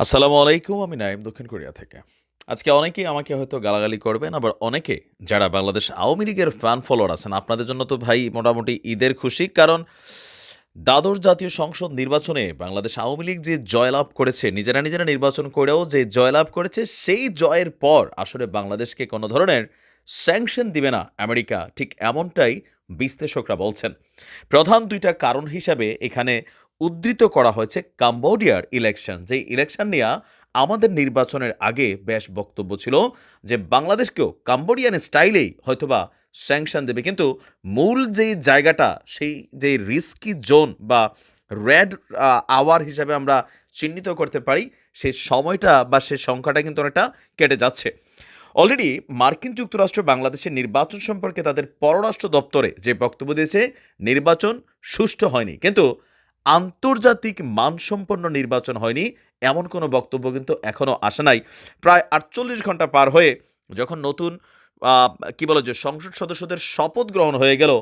আসসালামু আলাইকুম, আমি নাইম দক্ষিণ কোরিয়া থেকে। আজকে অনেকেই আমাকে হয়তো গালাগালি করবেন, আবার অনেকে যারা বাংলাদেশ আওয়ামী লীগের ফ্যান ফলোয়ার আছেন, আপনাদের জন্য তো ভাই মোটামুটি ঈদের খুশি, কারণ দ্বাদশ জাতীয় সংসদ নির্বাচনে বাংলাদেশ আওয়ামী লীগ যে জয়লাভ করেছে, নিজেরা নিজেরা নির্বাচন করেও যে জয়লাভ করেছে, সেই জয়ের পর আসলে বাংলাদেশকে কোনো ধরনের স্যাংশন দিবে না আমেরিকা, ঠিক এমনটাই বিশ্লেষকরা বলছেন। প্রধান দুইটা কারণ হিসাবে এখানে উদ্ধৃত করা হয়েছে কাম্বোডিয়ার ইলেকশন যে ইলেকশন নিয়ে আমাদের নির্বাচনের আগে বেশ বক্তব্য ছিল যে বাংলাদেশকেও কাম্বোডিয়ান স্টাইলেই হয়তোবা স্যাংশন দেবে। কিন্তু মূল যেই জায়গাটা, সেই যে রিস্কি জোন বা রেড আওয়ার হিসাবে আমরা চিহ্নিত করতে পারি সেই সময়টা বা সেই সংখ্যাটা কিন্তু অনেকটা কেটে যাচ্ছে। অলরেডি মার্কিন যুক্তরাষ্ট্র বাংলাদেশের নির্বাচন সম্পর্কে তাদের পররাষ্ট্র দপ্তরে যে বক্তব্য দিয়েছে, নির্বাচন সুষ্ঠু হয়নি। কিন্তু আন্তর্জাতিক মানসম্পন্ন নির্বাচন হয়নি, এমন কোনো বক্তব্য কিন্তু এখনও আসে নাই। প্রায় আটচল্লিশ ঘণ্টা পার হয়ে যখন নতুন কি বলো যে সংসদ সদস্যদের শপথ গ্রহণ হয়ে গেল,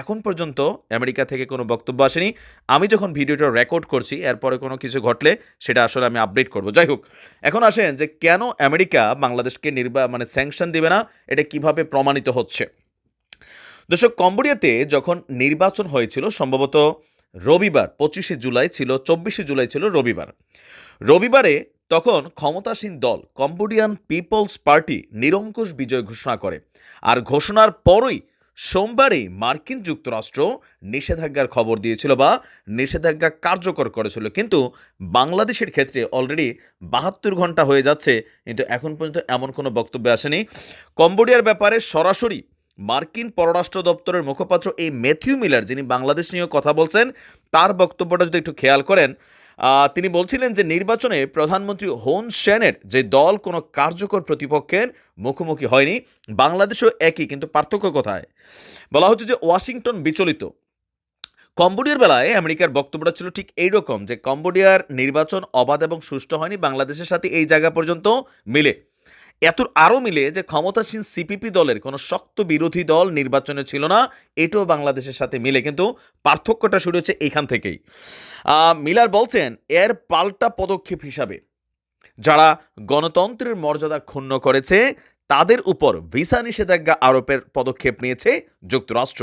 এখন পর্যন্ত আমেরিকা থেকে কোনো বক্তব্য আসেনি। আমি যখন ভিডিওটা রেকর্ড করছি, এরপরে কোনো কিছু ঘটলে সেটা আসলে আমি আপডেট করব। যাই হোক, এখন আসেন যে কেন আমেরিকা বাংলাদেশকে নির্বা মানে স্যাংশন দেবে না, এটা কীভাবে প্রমাণিত হচ্ছে? দর্শক, কম্বোডিয়াতে যখন নির্বাচন হয়েছিল, সম্ভবত রবিবার, পঁচিশে জুলাই ছিল, চব্বিশে জুলাই ছিল রবিবার। রবিবারে তখন ক্ষমতাসীন দল কম্বোডিয়ান পিপলস পার্টি নিরঙ্কুশ বিজয় ঘোষণা করে। আর ঘোষণার পরই সোমবারেই মার্কিন যুক্তরাষ্ট্র নিষেধাজ্ঞার খবর দিয়েছিল বা নিষেধাজ্ঞা কার্যকর করেছিল। কিন্তু বাংলাদেশের ক্ষেত্রে অলরেডি বাহাত্তর ঘণ্টা হয়ে যাচ্ছে, কিন্তু এখন পর্যন্ত এমন কোনো বক্তব্য আসেনি। কম্বোডিয়ার ব্যাপারে সরাসরি মার্কিন পররাষ্ট্র দপ্তরের মুখপাত্র এই ম্যাথিউ মিলার, যিনি বাংলাদেশ নিয়ে কথা বলছেন, তার বক্তব্যটা যদি একটু খেয়াল করেন তিনি বলছিলেন যে নির্বাচনে প্রধানমন্ত্রী হোন সেনের যে দল কোনো কার্যকর প্রতিপক্ষের মুখোমুখি হয়নি, বাংলাদেশও একই, কিন্তু পার্থক্য কোথায়? বলা হচ্ছে যে ওয়াশিংটন বিচলিত। কম্বোডিয়ার বেলায় আমেরিকার বক্তব্যটা ছিল ঠিক এইরকম যে কম্বোডিয়ার নির্বাচন অবাধ এবং সুষ্ঠু হয়নি, বাংলাদেশের সাথে এই জায়গা পর্যন্ত মিলে। এত আরও মিলে যে ক্ষমতাসীন সিপিপি দলের কোনো শক্ত বিরোধী দল নির্বাচনে ছিল না, এটাও বাংলাদেশের সাথে মিলে, কিন্তু পার্থক্যটা শুরু হচ্ছে এখান থেকেই। মিলার বলছেন, এর পাল্টা পদক্ষেপ হিসাবে যারা গণতন্ত্রের মর্যাদা ক্ষুণ্ণ করেছে, তাদের উপর ভিসা নিষেধাজ্ঞা আরোপের পদক্ষেপ নিয়েছে যুক্তরাষ্ট্র।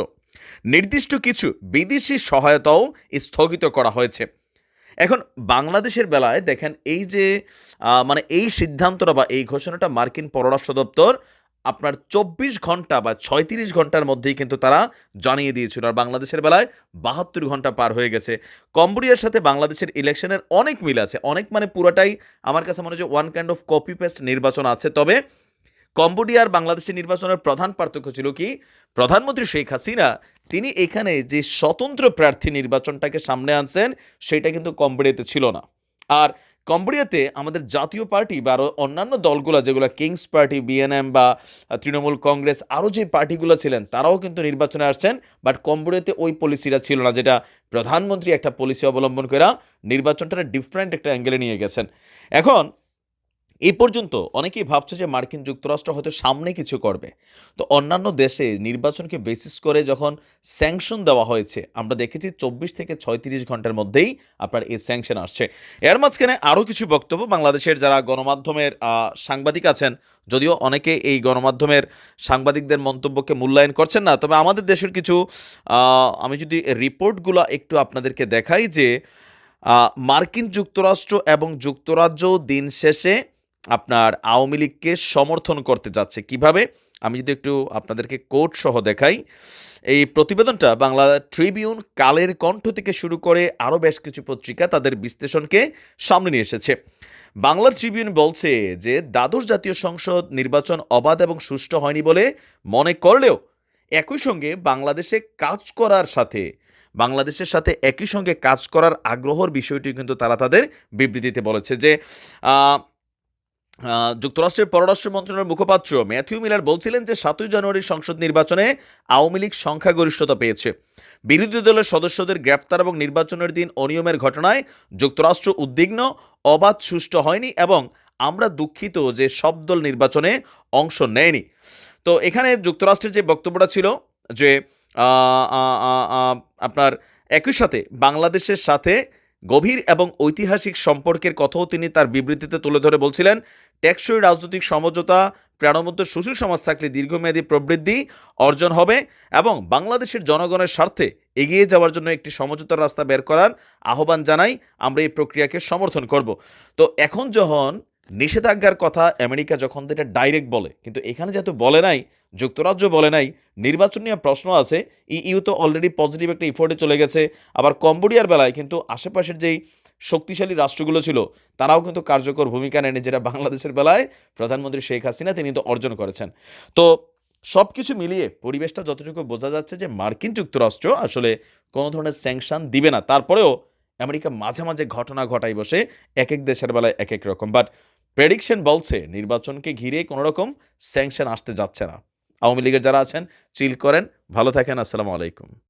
নির্দিষ্ট কিছু বিদেশি সহায়তাও স্থগিত করা হয়েছে। এখন বাংলাদেশের বেলায় দেখেন এই যে মানে এই সিদ্ধান্তটা বা এই ঘোষণাটা মার্কিন পররাষ্ট্র দপ্তর আপনার চব্বিশ ঘণ্টা বা ছয়ত্রিশ ঘণ্টার মধ্যেই কিন্তু তারা জানিয়ে দিয়েছিল। আর বাংলাদেশের বেলায় বাহাত্তর ঘণ্টা পার হয়ে গেছে। কম্বোডিয়ার সাথে বাংলাদেশের ইলেকশনের অনেক মিল আছে। অনেক মানে পুরোটাই আমার কাছে মনে হচ্ছে one kind of copy paste নির্বাচন আছে। তবে কম্বোডিয়ার বাংলাদেশের নির্বাচনের প্রধান পার্থক্য ছিল কি? প্রধানমন্ত্রী শেখ হাসিনা তিনি এখানে যে স্বতন্ত্র প্রার্থী নির্বাচনটাকে সামনে আনছেন, সেটা কিন্তু কম্বোডিয়াতে ছিল না। আর কম্বোডিয়াতে আমাদের জাতীয় পার্টি বা আরও অন্যান্য দলগুলো, যেগুলো কিংস পার্টি বিএনএম বা তৃণমূল কংগ্রেস আরও যে পার্টিগুলো ছিলেন, তারাও কিন্তু নির্বাচনে আসছেন। বাট কম্বোডিয়াতে ওই পলিসিটা ছিল না, যেটা প্রধানমন্ত্রী একটা পলিসি অবলম্বন করে নির্বাচনটা ডিফারেন্ট একটা অ্যাঙ্গেলে নিয়ে গেছেন। এখন এই পর্যন্ত অনেকেই ভাবছে যে মার্কিন যুক্তরাষ্ট্র হয়তো সামনে কিছু করবে। তো অন্যান্য দেশে নির্বাচনকে বেসিস করে যখন স্যাংশন দেওয়া হয়েছে, আমরা দেখেছি চব্বিশ থেকে ছয়ত্রিশ ঘণ্টার মধ্যেই আপনার এই স্যাংশন আসছে। এর মাঝখানে আরও কিছু বক্তব্য। বাংলাদেশের যারা গণমাধ্যমের সাংবাদিক আছেন, যদিও অনেকে এই গণমাধ্যমের সাংবাদিকদের মন্তব্যকে মূল্যায়ন করছেন না, তবে আমাদের দেশের কিছু আমি যদি রিপোর্টগুলো একটু আপনাদেরকে দেখাই যে মার্কিন যুক্তরাষ্ট্র এবং যুক্তরাজ্য দিন শেষে আপনার আওয়ামী লীগকে সমর্থন করতে যাচ্ছে। কীভাবে? আমি যদি একটু আপনাদেরকে কোর্ট সহ দেখাই। এই প্রতিবেদনটা বাংলা ট্রিবিউন কালের কণ্ঠ থেকে শুরু করে আরও বেশ কিছু পত্রিকা তাদের বিশ্লেষণকে সামনে নিয়ে এসেছে। বাংলার ট্রিবিউন বলছে যে, দ্বাদশ জাতীয় সংসদ নির্বাচন অবাধ এবং সুষ্ঠু হয়নি বলে মনে করলেও একই সঙ্গে বাংলাদেশে কাজ করার সাথে, বাংলাদেশের সাথে একই সঙ্গে কাজ করার আগ্রহর বিষয়টি কিন্তু তারা তাদের বিবৃতিতে বলেছে যে যুক্তরাষ্ট্রের পররাষ্ট্র মন্ত্রণালয়ের মুখপাত্র ম্যাথিউ মিলার বলছিলেন যে সাতই জানুয়ারির সংসদ নির্বাচনে আওয়ামী লীগ সংখ্যাগরিষ্ঠতা পেয়েছে। বিরোধী দলের সদস্যদের গ্রেফতার এবং নির্বাচনের দিন অনিয়মের ঘটনায় যুক্তরাষ্ট্র উদ্বিগ্ন, অবাধ, সুষ্ঠু হয়নি এবং আমরা দুঃখিত যে সব দল নির্বাচনে অংশ নেয়নি। তো এখানে যুক্তরাষ্ট্রের যে বক্তব্যটা ছিল যে আপনার একই সাথে বাংলাদেশের সাথে গভীর এবং ঐতিহাসিক সম্পর্কের কথাও তিনি তার বিবৃতিতে তুলে ধরে বলছিলেন, টেকসই রাজনৈতিক সমঝোতা, প্রাণবন্ত সুশীল সমাজ থাকলে দীর্ঘমেয়াদী প্রবৃদ্ধি অর্জন হবে এবং বাংলাদেশের জনগণের স্বার্থে এগিয়ে যাওয়ার জন্য একটি সমঝোতার রাস্তা বের করার আহ্বান জানাই আমরা এই প্রক্রিয়াকে সমর্থন করব। তো এখন যখন নিষেধাজ্ঞার কথা আমেরিকা যখন এটা ডাইরেক্ট বলে, কিন্তু এখানে যেহেতু বলে নাই, যুক্তরাজ্য বলে নাই, নির্বাচন নিয়ে প্রশ্ন আছে ইউ তো অলরেডি পজিটিভ একটা ইফোর্টে চলে গেছে, আবার কম্বোডিয়ার বেলায় কিন্তু আশেপাশের যেই শক্তিশালী রাষ্ট্রগুলো ছিল, তারাও কিন্তু কার্যকর ভূমিকা নেয়নি, যেটা বাংলাদেশের বেলায় প্রধানমন্ত্রী শেখ হাসিনা তিনি তো অর্জন করেছেন। তো সব কিছু মিলিয়ে পরিবেশটা যতটুকু বোঝা যাচ্ছে যে মার্কিন যুক্তরাষ্ট্র আসলে কোনো ধরনের স্যাংশন দিবে না, তারপরেও আমেরিকা মাঝে মাঝে ঘটনা ঘটাই বসে এক এক দেশের বেলায় এক এক রকম। বাট প্রেডিকশন বলছে, নির্বাচনকে ঘিরে কোনো রকম স্যাংশন আসতে যাচ্ছে না। আওয়ামী লীগের যারা আছেন চিল করেন, ভালো থাকেন, আসসালামু আলাইকুম।